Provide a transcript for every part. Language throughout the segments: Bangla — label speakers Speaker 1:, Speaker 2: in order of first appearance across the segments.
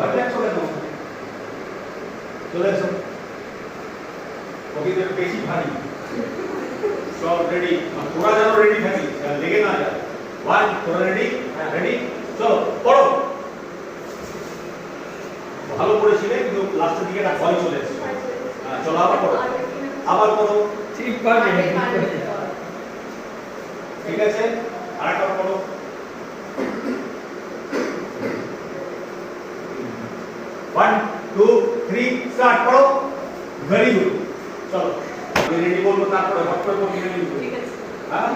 Speaker 1: ভয় চলে যাও চলে এসো ওকে বেশি ভারী সব রেডি তোরা যেন রেডি থাকি লেগে না যায় ওয়ান তোরা রেডি রেডি চলো পড়ো ভালো পড়েছিলে কিন্তু লাস্টের দিকে একটা ভয় চলে এসেছে চলো আবার পড়ো আবার পড়ো
Speaker 2: ঠিক পারবে
Speaker 1: ঠিক আছে আরেকটা পড়ো ওয়ান টু থ্রি স্টার্ট পড়ো ভেরি গুড চলো আমি রেডি বলব তারপরে করে পড়ে নিয়ে নিবো
Speaker 3: ঠিক আছে
Speaker 1: হ্যাঁ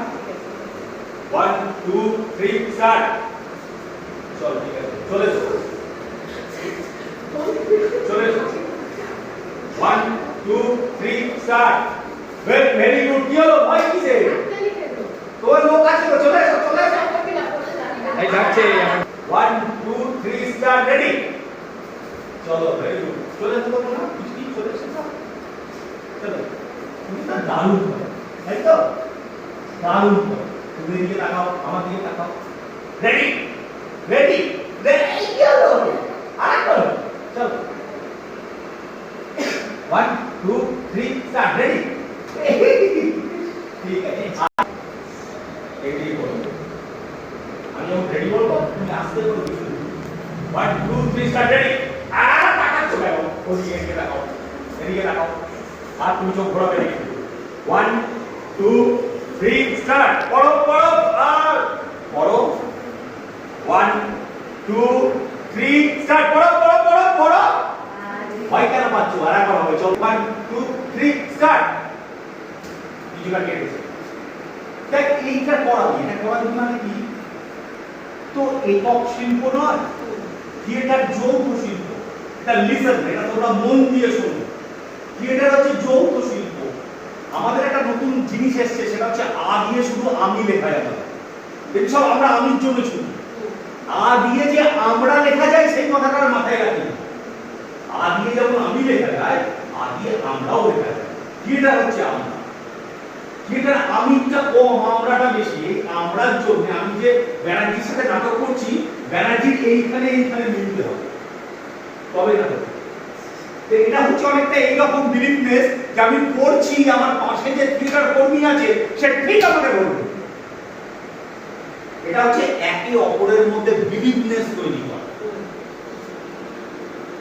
Speaker 1: ওয়ান টু থ্রি স্টার্ট চলো ঠিক আছে চলে এসো চলে এসো one two three start very very good কি হলো ভয় কিসে তোমার লোক আছে তো চলে এসো চলে এসো
Speaker 2: এই যাচ্ছে
Speaker 1: one two three start ready চলো ভেরি গুড চলে এসো তোমরা কিছু কি চলে চলো। তুমি তো দারুণ তাই তো? দারুণ তুমি এদিকে তাকাও আমার দিকে তাকাও। রেডি রেডি রেডি চলো আর চলো। One two three start ready ঠিক আছে। রেডি করো আমি যখন রেডি বলব তুমি আস্তে করে one two three start ready ওদিকে এদিকে তাকাও এদিকে তাকাও থ্রি স্টার্ট পড়ো পড়ো পড়ো। করা এটা করা মানে কি? তো একক শিল্প নয়, থিয়েটার যৌথ শিল্প। এটা লিসন এটা তোমরা মন দিয়ে শোনো থিয়েটার হচ্ছে যৌথ শিল্প আমাদের একটা নতুন জিনিস এসছে, সেটা হচ্ছে আ দিয়ে শুধু আমি লেখা যাবে এই সব আমরা আমির জন্য শুনি আ দিয়ে যে আমরা লেখা যায়, সেই কথাটার মাথায় রাখি আ দিয়ে যেমন আমি লেখা যায়, আ দিয়ে আমরাও লেখা যায়। থিয়েটার হচ্ছে আমরা। থিয়েটার আমিটা কম আমরাটা বেশি, আমরার জন্য। আমি যে ব্যানার্জির সাথে নাটক করছি, ব্যানার্জির এইখানে এইখানে মিলতে হবে। তবে না এটা হচ্ছে অনেকটা এইরকম বিলিভনেস যে আমি পড়ছি, আমার পাশে যে থিয়েটার কর্মী আছে, সে ঠিক আমাকে বলবে। এটা হচ্ছে একে অপরের মধ্যে বিলিভনেস তৈরি করা।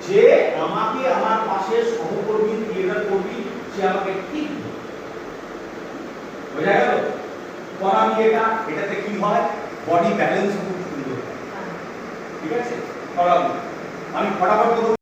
Speaker 1: যে আমাকে আমার পাশে সহকর্মী থিয়েটার কর্মী, সে আমাকে ঠিক। বোঝা গেল? করা এটা, এটাতে কি হয়? বডি ব্যালেন্স খুব সুন্দর ঠিক আছে? করা আমি ফটাফট বলব